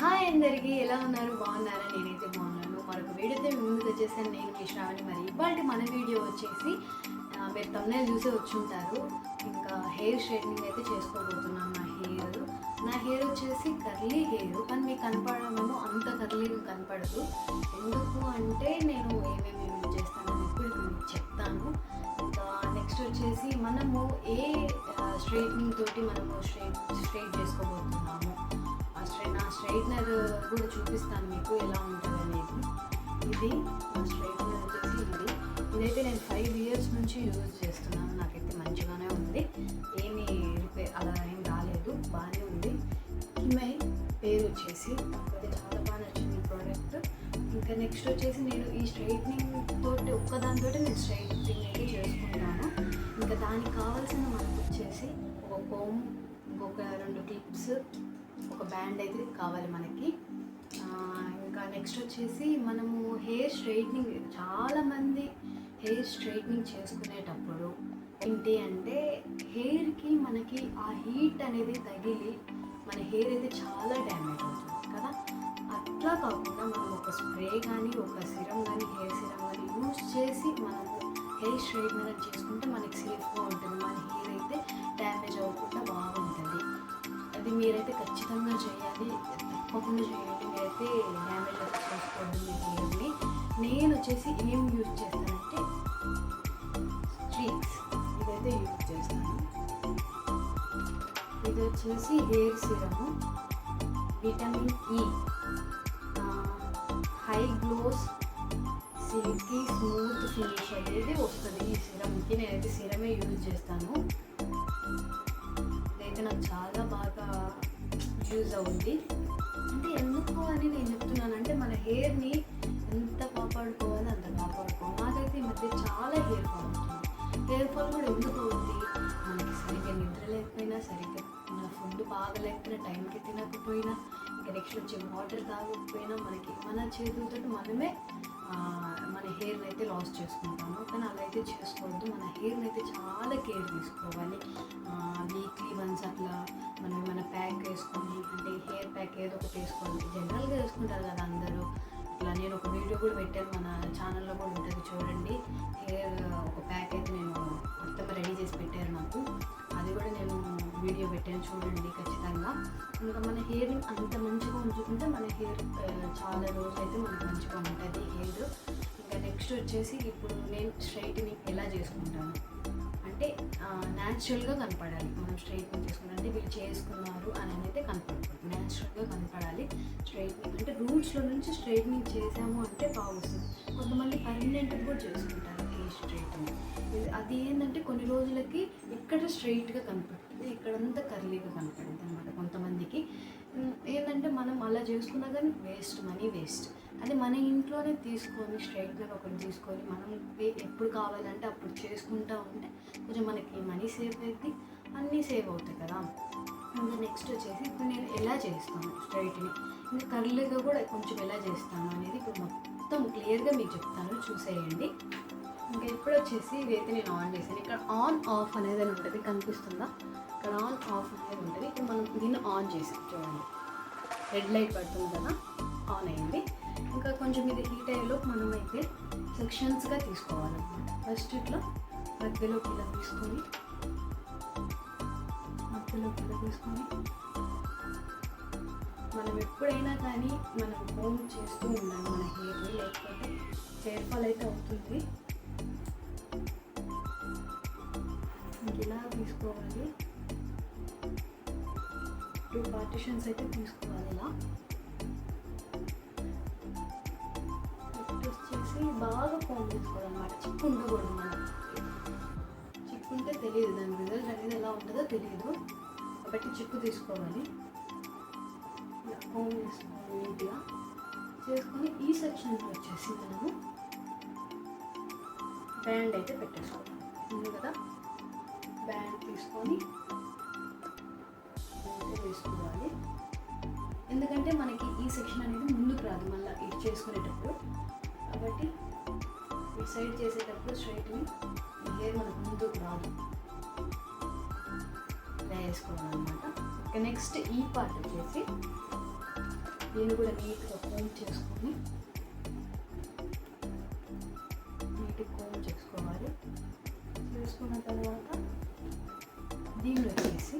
Hi అందరికీ ఎలా ఉన్నారు? బాగున్నారా? నేనైతే బాగున్నాను. మరొక వీడియోతో మీ ముందుకు వచ్చేసాను. నేను కిషాని మరి. ఇవాళ మన వీడియో వచ్చేసి మీరు తమ్మునే చూసే వచ్చి ఉంటారు ఇంకా హెయిర్ స్ట్రైట్నింగ్ అయితే చేసుకోబోతున్నాను నా హెయిర్. నా హెయిర్ వచ్చేసి కర్లీ హెయిర్. కానీ మీకు కనపడమేమో అంత కర్లీ కనపడదు. ఎందుకు అంటే నేను ఏమేమి యూజ్ చేస్తానని ఇప్పుడు మీకు చెప్తాను. ఇంకా నెక్స్ట్ వచ్చేసి మనము ఏ స్ట్రైట్నింగ్ తోటి మనము స్ట్రైట్ స్ట్రైట్ చేసుకోబోతున్నాము. నా స్ట్రైట్నర్ కూడా చూపిస్తాను మీకు ఎలా ఉంటుంది అనేది. ఇది నా స్ట్రైట్నర్ వచ్చేసి ఇది ఇదైతే నేను ఫైవ్ ఇయర్స్ నుంచి యూజ్ చేస్తున్నాను. నాకైతే మంచిగానే ఉంది. ఏమీ రిపేర్ అలా ఏం రాలేదు. బాగానే ఉంది. కిమై పేరు వచ్చేసి. నాకైతే చాలా బాగా నచ్చింది ప్రోడక్ట్ ఇంకా నెక్స్ట్ వచ్చేసి నేను ఈ స్ట్రైట్నింగ్ తోటి ఒక్కదానితో నేను స్ట్రైట్నింగ్ అయితే చేసుకుంటాను. ఇంకా దానికి కావాల్సిన మనకు వచ్చేసి ఒక కోమ్ ఇంకొక రెండు క్లిప్స్ ఒక బ్యాండ్ అయితే కావాలి మనకి. ఇంకా నెక్స్ట్ వచ్చేసి మనము హెయిర్ స్ట్రైట్నింగ్ చాలామంది హెయిర్ స్ట్రైట్నింగ్ చేసుకునేటప్పుడు ఏంటి అంటే హెయిర్కి మనకి ఆ హీట్ అనేది తగిలి మన హెయిర్ అయితే చాలా డ్యామేజ్ అవుతుంది కదా? అట్లా కాకుండా మనం ఒక స్ప్రే కానీ ఒక సిరం కానీ హెయిర్ సిరం కానీ యూజ్ చేసి మనము హెయిర్ స్ట్రైట్నర్ చేసుకుంటే మనకి సేఫ్గా ఉంటుంది. మన హెయిర్ మీరైతే ఖచ్చితంగా చేయాలి. తప్పకుండా చేయండి. మీరైతే డ్యామేజ్ అయితే చేసుకోవద్దు మీరు చేయండి. నేను వచ్చేసి ఏం యూజ్ చేస్తానంటే స్ట్రీక్స్ ఇదైతే యూజ్ చేస్తాను. ఇది వచ్చేసి హెయిర్ సిరము. Vitamin e. ఈ high gloss silky smooth finish అనేది వస్తుంది ఈ సిరమ్కి. నేనైతే సిరమే యూజ్ చేస్తాను. అయితే నాకు చాలా బాగా యూజ్ అవుద్ది. అంటే ఎందుకు అని నేను చెప్తున్నాను. అంటే మన హెయిర్ని ఎంత కాపాడుకోవాలో అంత కాపాడుకోవాలి. నాకైతే ఈ మధ్య చాలా హెయిర్ ఫాల్ అవుతుంది హెయిర్ ఫాల్ కూడా ఎందుకు అవుతుంది మనకి సరిగ్గా నిద్ర లేకపోయినా సరిగ్గా మన ఫుడ్ బాగలేకపోయినా టైంకి తినకపోయినా ఇంకా నెక్స్ట్ వచ్చే వాటర్ తాగకపోయినా మనకి మన చేతులతో మనమే మన హెయిర్ని అయితే లాస్ చేసుకుంటాము. కానీ అలా అయితే చేసుకోవద్దు. మన హెయిర్ని అయితే చాలా కేర్ తీసుకోవాలి. వీక్లీ వన్స్ అట్లా మనం ఏమైనా ప్యాక్ వేసుకొని అంటే హెయిర్ ప్యాక్ ఏదో ఒకటి వేసుకోవాలి జనరల్గా వేసుకుంటారు కదా అందరూ. ఇట్లా నేను ఒక వీడియో కూడా పెట్టాను. మన ఛానల్లో కూడా ఉంటుంది చూడండి. హెయిర్ ఒక ప్యాక్ అయితే నేను మొత్తం రెడీ చేసి పెట్టారు నాకు. వీడియో పెట్టాను చూడండి ఖచ్చితంగా. ఇంకా మన హెయిర్ని అంత మంచిగా ఉంచుకుంటే మన హెయిర్ చాలా రోజులు అయితే మనకు మంచిగా ఉంటుంది హెయిర్. ఇంకా నెక్స్ట్ వచ్చేసి ఇప్పుడు నేను స్ట్రైట్నింగ్ ఎలా చేసుకుంటాను? అంటే న్యాచురల్గా కనపడాలి. మనం స్ట్రైట్నింగ్ చేసుకుంటే. అంటే వీళ్ళు చేసుకున్నారు అని అయితే కనపడకూడదు. న్యాచురల్గా కనపడాలి. స్ట్రైట్నింగ్ అంటే రూట్స్లో నుంచి స్ట్రైట్నింగ్ చేసాము అంటే బాగుంటుంది కొంతమంది పర్మనెంట్ కూడా చేసుకుంటారు. స్ట్రైట్ అది ఏంటంటే కొన్ని రోజులకి ఇక్కడ స్ట్రైట్గా కనపడుతుంది ఇక్కడంతా కర్లీగా కనపడుతుంది అనమాట కొంతమందికి. ఏంటంటే మనం అలా చేసుకున్నా కానీ వేస్ట్ మనీ వేస్ట్ అది మన ఇంట్లోనే తీసుకొని స్ట్రైట్గా ఒకటి తీసుకొని మనం ఎప్పుడు కావాలంటే అప్పుడు చేసుకుంటా ఉంటే కొంచెం మనకి మనీ సేవ్ అవుతుంది అన్నీ సేవ్ అవుతాయి కదా. ఇంకా నెక్స్ట్ వచ్చేసి ఇప్పుడు నేను ఎలా చేస్తాను స్ట్రైట్ని ఇంకా కర్లీగా కూడా కొంచెం ఎలా చేస్తాను అనేది ఇప్పుడు మొత్తం క్లియర్గా మీకు చెప్తాను. చూసేయండి. ఇంకా ఇప్పుడు వచ్చేసి ఇదైతే నేను ఆన్ చేశాను. ఇక్కడ ఆన్ ఆఫ్ అనేది ఉంటుంది కనిపిస్తుందా? ఇక్కడ ఆన్ ఆఫ్ అనేది ఉంటుంది. ఇప్పుడు మనం దీన్ని ఆన్ చేసాం చూడండి. రెడ్ లైట్ పడుతుంది కదా? ఆన్ అయింది. ఇంకా కొంచెం ఇది హీట్ అయ్యేలోపు మనం అయితే సెక్షన్స్గా తీసుకోవాలన్నమాట. ఫస్ట్ ఇట్లా మధ్యలోకి ఇలా తీసుకొని మధ్యలోకి ఇలా తీసుకొని మనం ఎప్పుడైనా కానీ మనం హోమ్ చేస్తూ ఉండాలి మన హెయిర్ని లేకపోతే హెయిర్ ఫాల్ అయితే అవుతుంది. ఇలా తీసుకోవాలి. టూ పార్టిషన్స్ అయితే తీసుకోవాలి ఇలా. నెక్స్ట్ వచ్చేసి బాగా ఫోన్ తీసుకోవాలన్నమాట చిక్కు ఉండకూడదు మనం. చిక్కు ఉంటే తెలియదు దాని రిజల్ట్ అనేది ఎలా ఉంటుందో తెలియదు. కాబట్టి చిక్కు తీసుకోవాలి. ఇలా ఫోన్ తీసుకోవాలి నీట్గా. చేసుకొని ఈ సెక్షన్కి వచ్చేసి మనము బ్యాండ్ అయితే పెట్టేసుకోవాలి. ఉంది కదా? బ్యాండ్ తీసుకొని వేసుకోవాలి. ఎందుకంటే మనకి ఈ సెక్షన్ అనేది ముందుకు రాదు మళ్ళీ ఇది చేసుకునేటప్పుడు. కాబట్టి ఈ సైడ్ చేసేటప్పుడు స్ట్రైట్ని ఈ హెయిర్ మనకు ముందుకు రాదు. ఇలా వేసుకోవాలన్నమాట. ఇక నెక్స్ట్ ఈ పార్ట్ వచ్చేసి దీన్ని కూడా నీట్గా కోమ్ చేసుకొని నీట్గా కోమ్ చేసుకోవాలి. చేసుకున్న తర్వాత దీన్ని వచ్చేసి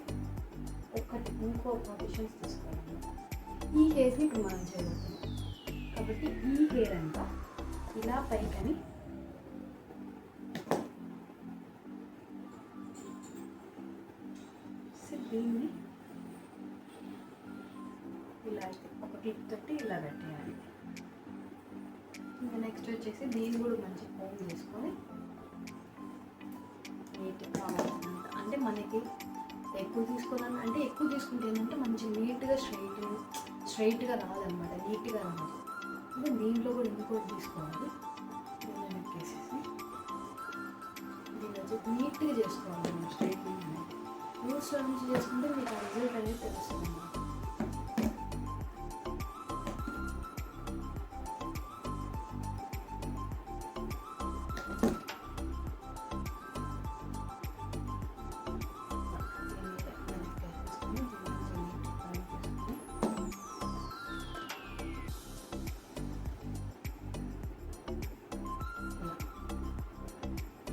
ఒకటి ఇంకో పొజిషన్స్ తీసుకోవాలి. ఈ హెయిర్ని ఇప్పుడు మనం చేయబోతున్నాం. కాబట్టి ఈ హెయిర్ అంతా ఇలా పైకని దీన్ని ఇలా ఒక క్లిప్ తోటి ఇలా పెట్టేయాలి. ఇంకా నెక్స్ట్ వచ్చేసి దీన్ని కూడా మంచి ఫోన్ చేసుకొని నీట్గా అంటే మనకి ఎక్కువ తీసుకోవాలని అంటే ఎక్కువ తీసుకుంటే ఏంటంటే మంచి నీట్గా స్ట్రైట్ స్ట్రైట్గా రాదనమాట నీట్గా రాదు. అంటే దీంట్లో కూడా ఇంకోటి తీసుకోవాలి? నెక్కేసేసి వచ్చి నీట్గా చేసుకోవాలి మనం స్ట్రైట్నింగ్ అనేది రూట్స్లో నుంచి చేసుకుంటే మీకు ఆ రిజల్ట్ అనేది తెలుస్తుంది.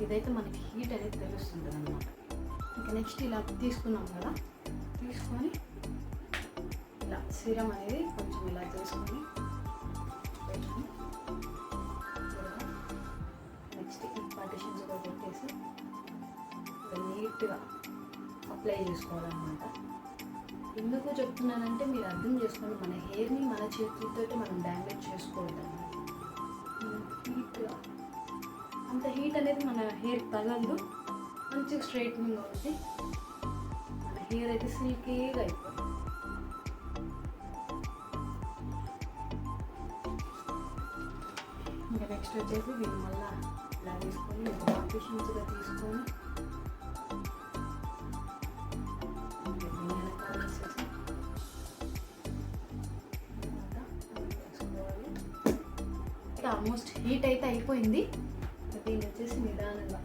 ఇదైతే మనకి హీట్ అనేది తెలుస్తుంది అనమాట ఇంకా నెక్స్ట్ ఇలా తీసుకున్నాం కదా తీసుకొని ఇలా సీరం అనేది కొంచెం ఇలా తీసుకొని నెక్స్ట్ ఈ పార్టిషన్స్ కూడా పెట్టేసి నీట్గా అప్లై చేసుకోవాలన్నమాట. ఎందుకు చెప్తున్నానంటే మీరు అర్థం చేసుకోండి మన హెయిర్ని మన చేతులతో మనం డ్యామేజ్ చేసుకోవద్దు అంత హీట్ అనేది మన హెయిర్ తగలదు. మంచిగా స్ట్రైట్నింగ్ అవుతుంది. మన హెయిర్ అయితే సిల్కీగా అయిపోతుంది. ఇంకా నెక్స్ట్ వచ్చేసి దీన్ని మళ్ళీ ఇలా తీసుకొని ఆర్టిషియన్స్గా తీసుకొని ఆల్మోస్ట్ హీట్ అయితే అయిపోయింది. ఇంకా దీన్ని వచ్చేసి నిదానంగా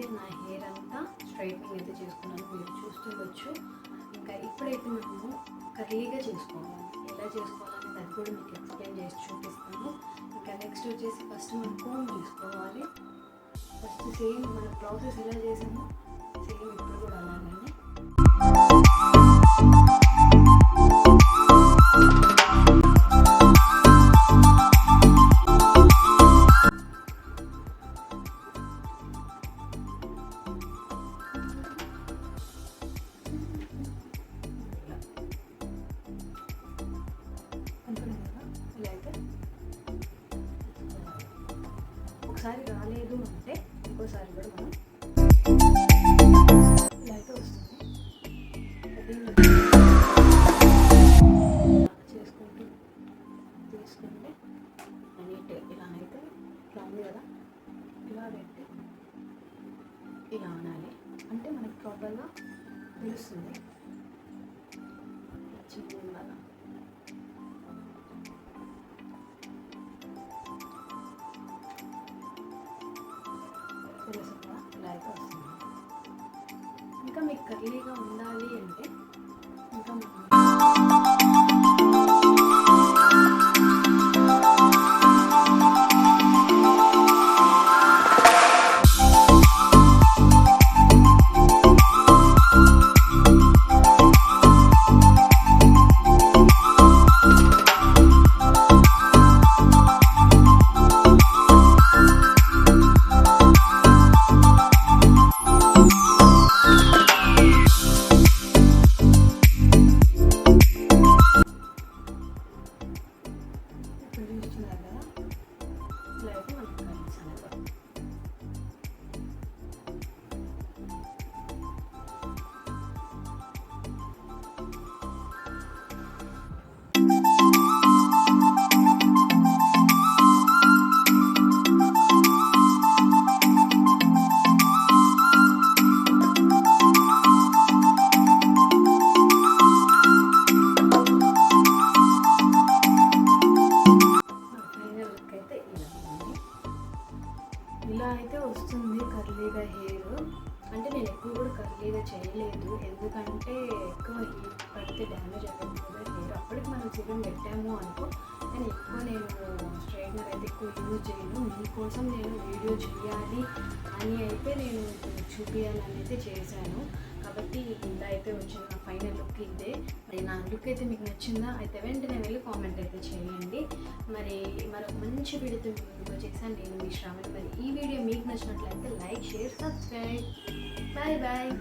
అయితే నా హెయిర్ అంతా స్ట్రైట్నింగ్ అయితే చేసుకున్నాను. మీరు చూస్తుండొచ్చు. ఇంకా ఇప్పుడైతే మనము కర్లీగా చేసుకోవాలి. ఎలా చేసుకోవాలనేది అది కూడా మీకు ఎక్స్ప్లెయిన్ చేసి చూపిస్తాను. ఇంకా నెక్స్ట్ వచ్చేసి ఫస్ట్ మనం కోమ్ తీసుకోవాలి ఫస్ట్ సేమ్ మన ప్రాసెస్ ఎలా చేసామో సేమ్ ఇప్పుడు కూడా కర్లీగా ఉండాలి అంటే యూజ్ మీకోసం నేను వీడియో చేయాలి అని అయితే నేను చూపించాలని అయితే చేశాను. కాబట్టి ఇలా అయితే వచ్చిన నా ఫైనల్ లుక్ ఇదే. మరి నా లుక్ అయితే మీకు నచ్చిందా? అయితే వెంటనే వెళ్ళి కామెంట్ అయితే చేయండి. మరి మరొక మంచి వీడియోతో మీకు ముందుకు వచ్చేసాను. నేను మీ శ్రావణి మరి ఈ వీడియో మీకు నచ్చినట్లయితే like share subscribe. Bye bye.